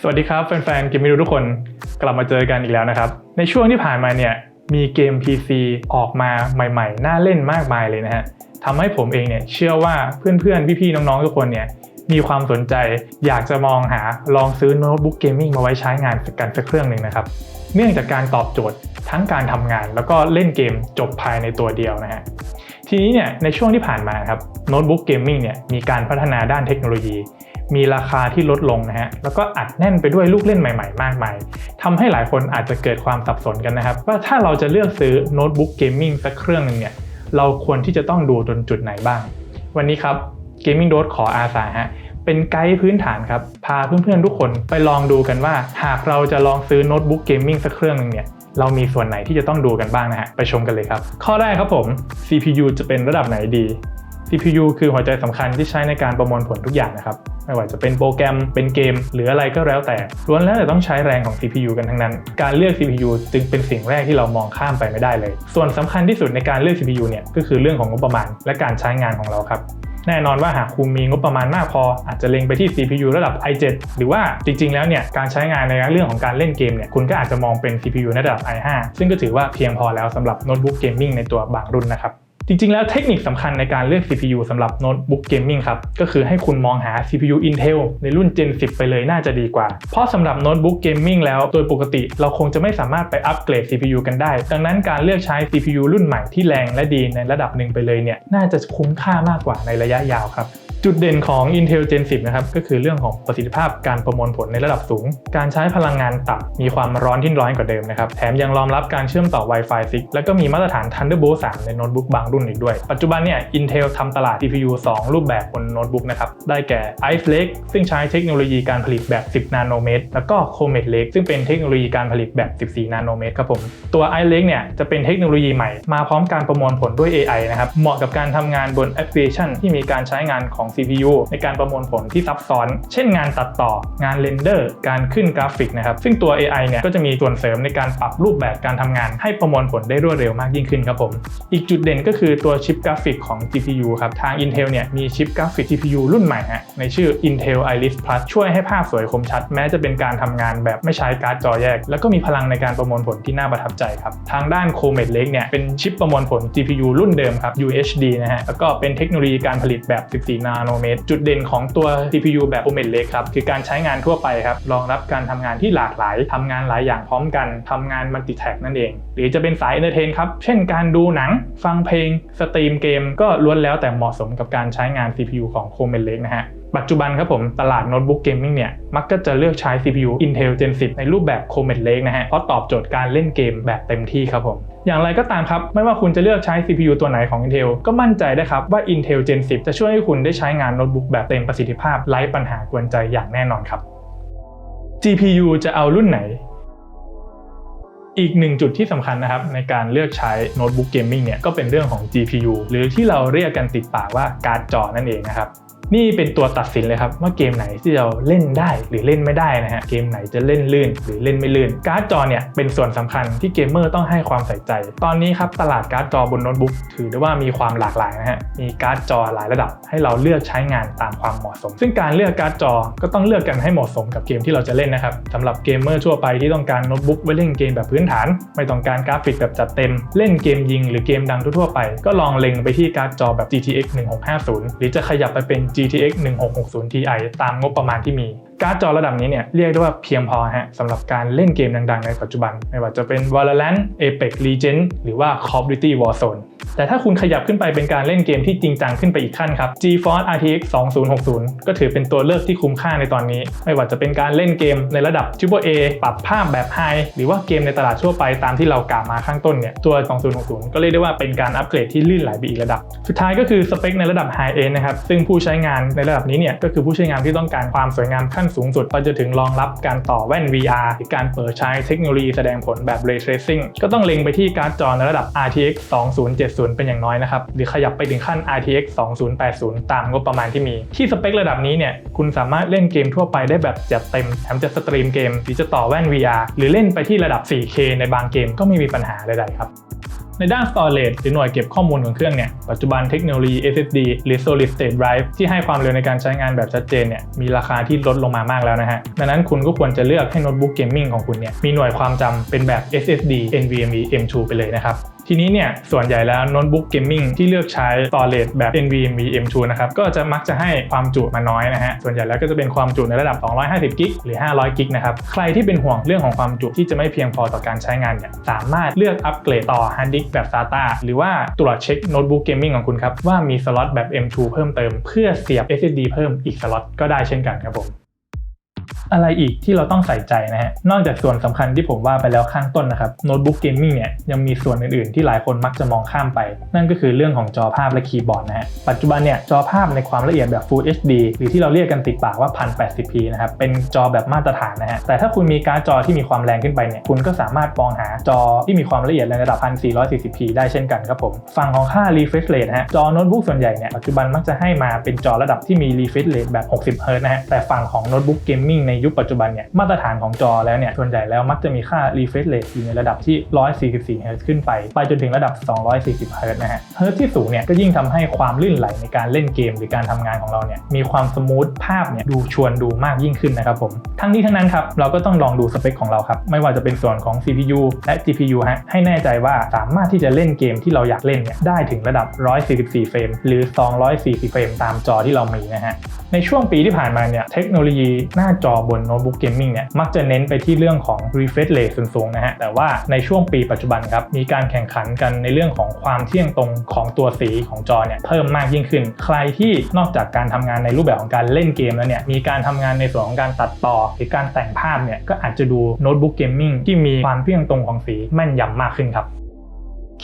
สวัสดีครับแฟนๆเกมม่รู้ทุกคนกลับมาเจอกันอีกแล้วนะครับ ในช่วงที่ผ่านมาเนี่ยมีเกม PC ออกมาใหม่ๆ น่าเล่นมากมายเลยนะฮะทำให้ผมเองเนี่ยเชื่อว่าเพื่อนๆ พี่ๆ น้องๆ ทุกคนเนี่ยมีความสนใจอยากจะมองหาลองซื้อโน้ตบุ๊กเกมมิ่งมาไว้ใช้งานกันสักเครื่องหนึ่งนะครับ เนื่องจากการตอบโจทย์ทั้งการทำงาน แล้วก็เล่นเกมจบภายในตัวเดียวนะฮะทีนี้เนี่ยในช่วงที่ผ่านมาครับโน้ตบุ๊กเกมมิ่งเนี่ยมีการพัฒนาด้านเทคโนโลยี มีราคาที่ลดลงนะฮะแล้วก็อัดแน่นไปด้วยลูกเล่นใหม่ๆ มากมายทำให้หลายคนอาจจะเกิดความสับสนกันนะครับ ว่าถ้าเราจะเลือกซื้อโน้ตบุ๊กเกมมิ่งสักเครื่องหนึ่งเนี่ยเราควรที่จะต้องดูจนจุดไหนบ้าง วันนี้ครับ Gaming Dose ขออาสาฮะเป็นไกด์พื้นฐานครับ พาเพื่อนๆทุกคนไปลองดูกันว่า หากเราจะลองซื้อโน้ตบุ๊กเกมมิ่งสักเครื่องหนึ่งเนี่ยเรามีส่วนไหนที่จะต้องดูกันบ้างนะฮะ ไปชมกันเลยครับ ข้อแรกครับผม CPU จะเป็นระดับไหนดี CPU คือหัวใจสำคัญที่ใช้ในการประมวลผลทุกอย่างนะครับ ไม่ว่าจะเป็นโปรแกรม เป็นเกม หรืออะไรก็แล้วแต่ ล้วนแล้วแต่ต้องใช้แรงของ CPU กันทั้งนั้น การเลือก CPU จึงเป็นสิ่งแรกที่เรามองข้ามไปไม่ได้เลย ส่วนสำคัญที่สุดในการเลือก CPU เนี่ยก็คือเรื่องของงบประมาณ และการใช้งานของเราครับแน่นอนว่าหากคุณมีงบประมาณมากพอ อาจจะเล็งไปที่ CPU ระดับ i7 หรือว่าจริงๆ แล้วเนี่ยการใช้งานในเรื่องของการเล่นเกมเนี่ยคุณก็อาจจะมองเป็น CPU ในระดับ i5 ซึ่งก็ถือว่าเพียงพอแล้วสำหรับโน้ตบุ๊กเกมมิ่งในตัวบางรุ่นนะครับ จริงๆ แล้วเทคนิคสำคัญในการเลือก CPU สำหรับโน้ตบุ๊กเกมมิ่งครับ ก็คือให้คุณมองหา CPU Intel ในรุ่น Gen 10 ไปเลยน่าจะดีกว่า เพราะสำหรับโน้ตบุ๊กเกมมิ่งแล้ว โดยปกติเราคงจะไม่สามารถไปอัปเกรด CPU กันได้ ดังนั้นการเลือกใช้ CPU รุ่นใหม่ที่แรงและดีในระดับหนึ่งไปเลยเนี่ย น่าจะคุ้มค่ามากกว่าในระยะยาวครับจุดเด่นของ Intel Gen 10 นะครับ ก็คือเรื่องของประสิทธิภาพการประมวลผลในระดับสูง การใช้พลังงานต่ำมีความร้อนที่ร้อนกว่าเดิมนะครับ แถมยังรองรับการเชื่อมต่อ Wi-Fi 6 แล้วก็มีมาตรฐาน Thunderbolt 3 ในโน้ตบุ๊กบางรุ่นอีกด้วย ปัจจุบันเนี่ย Intel ทำตลาด CPU 2 รูปแบบบนโน้ตบุ๊กนะครับ ได้แก่ Ice Lake ซึ่งใช้เทคโนโลยีการผลิตแบบ 10 นาโนเมตร แล้วก็ Comet Lake ซึ่งเป็นเทคโนโลยีการผลิตแบบ 14 นาโนเมตรครับผม ตัว Ice Lake เนี่ยจะเป็นเทคโนโลยีใหม่ มาพร้อมการประมวลผลด้วย AI นะครับ เหมาะกับการทำงานบนแอปพลิเคชันที่มีการใช้งานของ CPU ในการประมวลผลที่ซับซ้อน เช่นงานตัดต่อ งานเรนเดอร์ การขึ้นกราฟิกนะครับ ซึ่งตัว AI เนี่ยก็จะมีส่วนเสริมในการปรับรูปแบบการทำงาน ให้ประมวลผลได้รวดเร็วมากยิ่งขึ้นครับผม อีกจุดเด่นก็คืือตัวชิปกราฟิกของ GPU ครับ ทาง Intel เนี่ยมีชิปกราฟิก GPU รุ่นใหม่ฮะในชื่อ Intel Iris Plus ช่วยให้ภาพสวยคมชัด แม้จะเป็นการทำงานแบบไม่ใช้การ์ดจอแยก แล้วก็มีพลังในการประมวลผลที่น่าประทับใจครับ ทางด้าน Comet Lake เนี่ยเป็นชิปประมวลผล GPU รุ่นเดิมครับ UHD นะฮะแล้วก็เป็นเทคโนโลยีการผลิตแบบ 14 นาโนเมตร จุดเด่นของตัว CPU แบบ Comet Lake ครับคือการใช้งานทั่วไปครับรองรับการทำงานที่หลากหลายทำงานหลายอย่างพร้อมกันทำงานมัลติแท็กนั่นเอง หรือจะเป็นสายเอนเตอร์เทนครับเช่นการดูหนังฟังเพลงสตรีมเกมก็ล้วนแล้วแต่เหมาะสมกับการใช้งาน CPU ของ Comet Lake นะฮะปัจจุบันครับผมตลาดโน้ตบุ๊กเกมมิ่งเนี่ย มักก็จะเลือกใช้ CPU Intel Gen 10 ในรูปแบบ Comet Lake นะฮะ เพราะตอบโจทย์การเล่นเกมแบบเต็มที่ครับผม อย่างไรก็ตามครับ ไม่ว่าคุณจะเลือกใช้ CPU ตัวไหนของ Intel ก็มั่นใจได้ครับว่า Intel Gen 10 จะช่วยให้คุณได้ใช้งานโน้ตบุ๊กแบบเต็มประสิทธิภาพไร้ปัญหากวนใจอย่างแน่นอนครับ GPU จะเอารุ่นไหน อีกหนึ่งจุดที่สำคัญนะครับ ในการเลือกใช้โน้ตบุ๊กเกมมิ่งเนี่ยก็เป็นเรื่องของ GPU หรือที่เราเรียกกันติดปากว่าการ์ดจอนั่นเองนะครับ นี่เป็นตัวตัดสินเลยครับว่าเกมไหนที่เราเล่นได้หรือเล่นไม่ได้นะฮะเกมไหนจะเล่นลื่น หรือเล่นไม่ลื่น การ์ดจอเนี่ยเป็นส่วนสำคัญที่เกมเมอร์ต้องให้ความใส่ใจ ตอนนี้ครับตลาดการ์ดจอบนโน้ตบุ๊กถือได้ว่ามีความหลากหลายนะฮะมีการ์ดจอหลายระดับให้เราเลือกใช้งานตามความเหมาะสม ซึ่งการเลือกการ์ดจอก็ต้องเลือกกันให้เหมาะสมกับเกมที่เราจะเล่นนะครับสำหรับเกมเมอร์ทั่วไปที่ต้องการโน้ตบุ๊กไว้เล่นเกมแบบพื้นฐาน ไม่ต้องการกราฟิกแบบจัดเต็ม เล่นเกมยิง หรือเกมดังทั่วไป ก็ลองเล็งไปที่การ์ดจอแบบ GTX 1650 หรือจะขยับไปเป็น GTX 1660 Ti ตามงบประมาณที่มีการ์ดจอระดับนี้เนี่ยเรียกได้ว่าเพียงพอฮะสำหรับการเล่นเกมดังๆ ในปัจจุบัน ไม่ว่าจะเป็น Valorant Apex Legends หรือว่า Call of Duty Warzone แต่ถ้าคุณขยับขึ้นไปเป็นการเล่นเกมที่จริงจังขึ้นไปอีกขั้นครับ GeForce RTX 2060 ก็ถือเป็นตัวเลือกที่คุ้มค่าในตอนนี้ ไม่ว่าจะเป็นการเล่นเกมในระดับ Triple A ปรับภาพแบบ High หรือว่าเกมในตลาดทั่วไปตามที่เรากล่าวมาข้างต้นเนี่ย ตัว 2060 ก็เรียกได้ว่าเป็นการอัปเกรดที่ลื่นไหลไปอีกระดับ สุดท้ายก็คือสเปคในระดับ High End นะครับ ซึ่งผู้ใช้งานในระดับนี้เนี่ยก็คือผู้ใช้งานที่ต้องการความสวยงามขั้นสูงสุดไปจนถึงรองรับการต่อแว่น VR หรือการเปิดใช้เทคโนโลยีแสดงผลแบบ Ray Tracing ก็ต้องเล็งไปที่การ์ดจอในระดับ RTX 2070เป็นอย่างน้อยนะครับ หรือขยับไปถึงขั้น RTX 2080 ตามงบประมาณที่มี ที่สเปคระดับนี้เนี่ย คุณสามารถเล่นเกมทั่วไปได้แบบจัดเต็ม แถมจะสตรีมเกม หรือจะต่อแว่น VR หรือเล่นไปที่ระดับ 4K ในบางเกมก็ไม่มีปัญหาใดๆครับในด้าน storage หรือหน่วยเก็บข้อมูลของเครื่องเนี่ย ปัจจุบันเทคโนโลยี SSD หรือ solid state drive ที่ให้ความเร็วในการใช้งานแบบชัดเจนเนี่ย มีราคาที่ลดลงมามากแล้วนะฮะ ดังนั้นคุณก็ควรจะเลือกให้โน้ตบุ๊กเกมมิ่งของคุณเนี่ย มีหน่วยความจำเป็นแบบ SSD NVMe M2 ไปเลยนะครับ ทีนี้เนี่ยส่วนใหญ่แล้วโน้ตบุ๊กเกมมิ่งที่เลือกใช้ storage แบบ NVMe M2 นะครับก็จะมักจะให้ความจุมาน้อยนะฮะส่วนใหญ่แล้วก็จะเป็นความจุในระดับ 250 กิกหรือ 500 กิกนะครับใครที่เป็นห่วงเรื่องของความจุที่จะไม่เพียงพอต่อการใช้งานเนี่ยสามารถเลือกอัปเกรดต่อฮาร์ดดิสก์แบบ SATA หรือว่าตรวจเช็คโน้ตบุ๊กเกมมิ่งของคุณครับว่ามีสล็อตแบบ M2 เพิ่มเติมเพื่อเสียบ SSD เพิ่มอีกสล็อตก็ได้เช่นกันครับผม อะไรอีกที่เราต้องใส่ใจนะฮะ นอกจากส่วนสำคัญที่ผมว่าไปแล้วข้างต้นนะครับโน้ตบุ๊กเกมมิ่งเนี่ยยังมีส่วนอื่นๆ ที่หลายคนมักจะมองข้ามไป นั่นก็คือเรื่องของจอภาพและคีย์บอร์ดนะฮะ ปัจจุบันเนี่ยจอภาพในความละเอียดแบบ Full HD หรือที่เราเรียกกันติดปากว่า 1080p นะครับ เป็นจอแบบมาตรฐานนะฮะ แต่ถ้าคุณมีการ์ดจอที่มีความแรงขึ้นไปเนี่ย คุณก็สามารถมองหาจอที่มีความละเอียดในระดับ 1440p ได้เช่นกันครับผม ฝั่งของค่า refresh rate นะฮะ จอโน้ตบุ๊กส่วนใหญ่เนี่ย ปัจจุบันมักจะให้มาเป็นจอระดับที่มี refresh rate แบบ 60Hz นะฮะ แต่ฝั่งของโน้ตบุ๊กเกมมิ่งในยุคปัจจุบันเนี่ยมาตรฐานของจอแล้วเนี่ยส่วนใหญ่แล้วมักจะมีค่า refresh rate อยู่ในระดับที่ 144 Hz ขึ้นไป ไปจนถึงระดับ 240 Hz นะฮะ Hz ที่สูงเนี่ยก็ยิ่งทำให้ความลื่นไหลในการเล่นเกม หรือการทำงานของเราเนี่ยมีความสมูทภาพเนี่ยดูชวนดูมากยิ่งขึ้นนะครับผมทั้งนี้ทั้งนั้นครับเราก็ต้องลองดูสเปคของเราครับไม่ว่าจะเป็นส่วนของ CPU และ GPU ฮะให้แน่ใจว่าสามารถที่จะเล่นเกมที่เราอยากเล่นเนี่ยได้ถึงระดับ 144 เฟรมหรือ 240 เฟรมตามจอที่เรามีนะฮะในช่วงปีที่ผ่านมาเนี่ยเทคโนโลยีหน้าจอบนโน้ตบุ๊กเกมมิ่งเนี่ยมักจะเน้นไปที่เรื่องของ refresh rate สูงๆนะฮะแต่ว่าในช่วงปีปัจจุบันครับมีการแข่งขันกันในเรื่องของความเที่ยงตรงของตัวสีของจอเนี่ยเพิ่มมากยิ่งขึ้น ใครที่นอกจากการทำงานในรูปแบบของการเล่นเกมแล้วเนี่ยมีการทำงานในส่วนของการตัดต่อ หรือการแต่งภาพเนี่ยก็อาจจะดูโน้ตบุ๊กเกมมิ่งที่มีความเที่ยงตรงของสีแม่นยำมากขึ้นครับ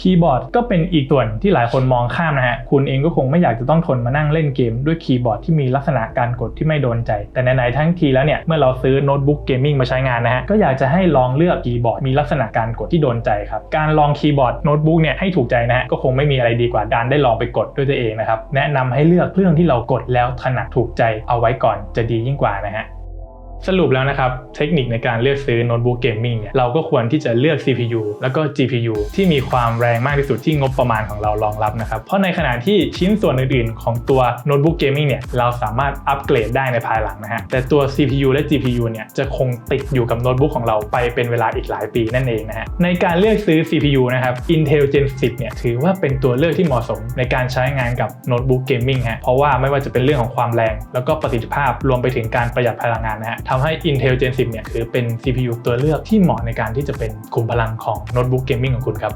คีย์บอร์ดก็เป็นอีกส่วนที่หลายคนมองข้ามนะฮะ คุณเองก็คงไม่อยากจะต้องทนมานั่งเล่นเกมด้วยคีย์บอร์ดที่มีลักษณะการกดที่ไม่โดนใจ แต่ไหนๆทั้งทีแล้วเนี่ย เมื่อเราซื้อโน้ตบุ๊กเกมมิ่งมาใช้งานนะฮะ ก็อยากจะให้ลองเลือกคีย์บอร์ดมีลักษณะการกดที่โดนใจครับ การลองคีย์บอร์ดโน้ตบุ๊กเนี่ยให้ถูกใจนะฮะ ก็คงไม่มีอะไรดีกว่าการได้ลองไปกดด้วยตัวเองนะครับ แนะนำให้เลือกเครื่องที่เรากดแล้วถนัดถูกใจเอาไว้ก่อนจะดียิ่งกว่านะฮะ สรุปแล้วนะครับเทคนิคในการเลือกซื้อโน้ตบุ๊กเกมมิ่งเนี่ยเราก็ควรที่จะเลือก CPU แล้วก็ GPU ที่มีความแรงมากที่สุดที่งบประมาณของเรารองรับนะครับเพราะในขณะที่ชิ้นส่วนอื่นๆ ของตัวโน้ตบุ๊กเกมมิ่งเนี่ยเราสามารถอัปเกรดได้ในภายหลังนะฮะแต่ตัว CPU และ GPU เนี่ยจะคงติดอยู่กับโน้ตบุ๊กของเราไปเป็นเวลาอีกหลายปีนั่นเองนะฮะในการเลือกซื้อ CPU นะครับ Intel Gen 10เนี่ยถือว่าเป็นตัวเลือกที่เหมาะสมในการใช้งานกับโน้ตบุ๊กเกมมิ่งฮะเพราะว่าไม่ว่าจะเป็นเรื่องของความแรง แล้วก็ประสิทธิภาพรวมไปถึงการประหยัดพลังงานนะฮะทำให้ Intel Gen 10 เนี่ยถือเป็น CPU ตัวเลือกที่เหมาะในการที่จะเป็นกลุ่มพลังของโน้ตบุ๊กเกมมิ่งของคุณครับ